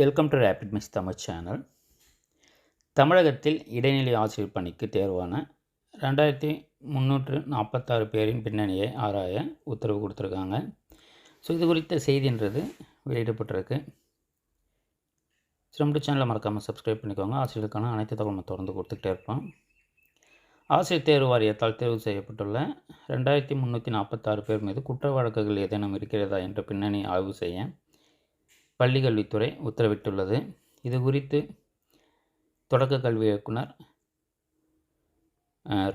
Welcome to rapid miss Tamil channel தமிழகத்தில் இடைநிலை ஆசிரியர் பணிக்கு தேர்வான ரெண்டாயிரத்தி முந்நூற்று நாற்பத்தாறு பேரின் பின்னணியை ஆராய உத்தரவு கொடுத்துருக்காங்க. ஸோ இது குறித்த செய்தின்றது வெளியிடப்பட்டிருக்கு. நம்முடைய சேனலை மறக்காமல் சப்ஸ்கிரைப் பண்ணிக்கோங்க. ஆசிரியர்களுக்கான அனைத்து தகவலும் தொடர்ந்து கொடுத்துக்கிட்டே இருப்போம். ஆசிரியர் தேர்வு வாரியத்தால் தேர்வு செய்யப்பட்டுள்ள ரெண்டாயிரத்தி முந்நூற்றி நாற்பத்தாறு பேர் மீது குற்ற வழக்குகள் ஏதேனும் இருக்கிறதா என்ற பின்னணி ஆய்வு செய்ய பள்ளிக்கல்வித்துறை உத்தரவிட்டுள்ளது. இது குறித்து தொடக்க கல்வி இயக்குனர்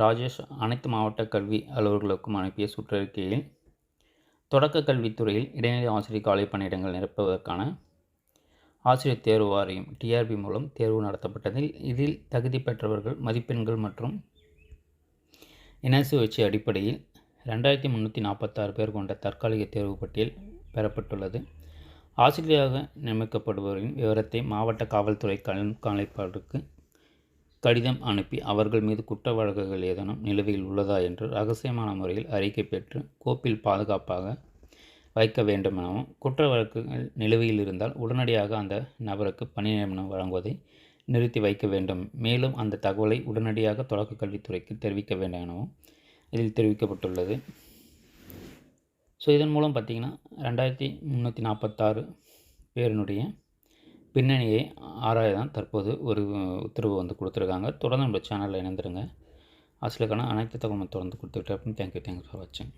ராஜேஷ் அனைத்து மாவட்ட கல்வி அலுவலர்களுக்கும் அனுப்பிய சுற்றறிக்கையில் தொடக்க கல்வித்துறையில் இடைநிலை ஆசிரியர் காலை பணியிடங்கள் நிரப்புவதற்கான ஆசிரியர் தேர்வு வாரியம் டிஆர்பி மூலம் தேர்வு நடத்தப்பட்டதில் இதில் தகுதி பெற்றவர்கள் மதிப்பெண்கள் மற்றும் இன சுழற்சி அடிப்படையில் ரெண்டாயிரத்தி முந்நூற்றி நாற்பத்தாறு பேர் கொண்ட தற்காலிக தேர்வு பட்டியல் பெறப்பட்டுள்ளது. ஆசிரியராக நியமிக்கப்படுபவரின் விவரத்தை மாவட்ட காவல்துறை கண்காணிப்பாளருக்கு கடிதம் அனுப்பி அவர்கள் மீது குற்ற வழக்குகள் ஏதேனும் நிலுவையில் உள்ளதா என்று ரகசியமான முறையில் அறிக்கை பெற்று கோப்பில் பாதுகாப்பாக வைக்க வேண்டும் எனவும் குற்ற வழக்குகள் நிலுவையில் இருந்தால் உடனடியாக அந்த நபருக்கு பணி நியமனம் வழங்குவதை நிறுத்தி வைக்க வேண்டும். மேலும் அந்த தகவலை உடனடியாக தொடக்க கல்வித்துறைக்கு தெரிவிக்க வேண்டும் எனவும் இதில் தெரிவிக்கப்பட்டுள்ளது. ஸோ இதன் மூலம் பார்த்திங்கன்னா ரெண்டாயிரத்தி முந்நூற்றி நாற்பத்தாறு பேரினுடைய பின்னணியை ஆராய தான் தற்போது ஒரு உத்தரவு வந்து கொடுத்துருக்காங்க. தொடர்ந்து நம்ம சேனலில் இணைந்துருங்க. ஆசிரியருக்கான அனைத்து தகவலும் தொடர்ந்து கொடுத்துக்கிட்டே அப்படின்னு தேங்க்யூ தேங்க்ஸ் ஃபார் வாட்சிங்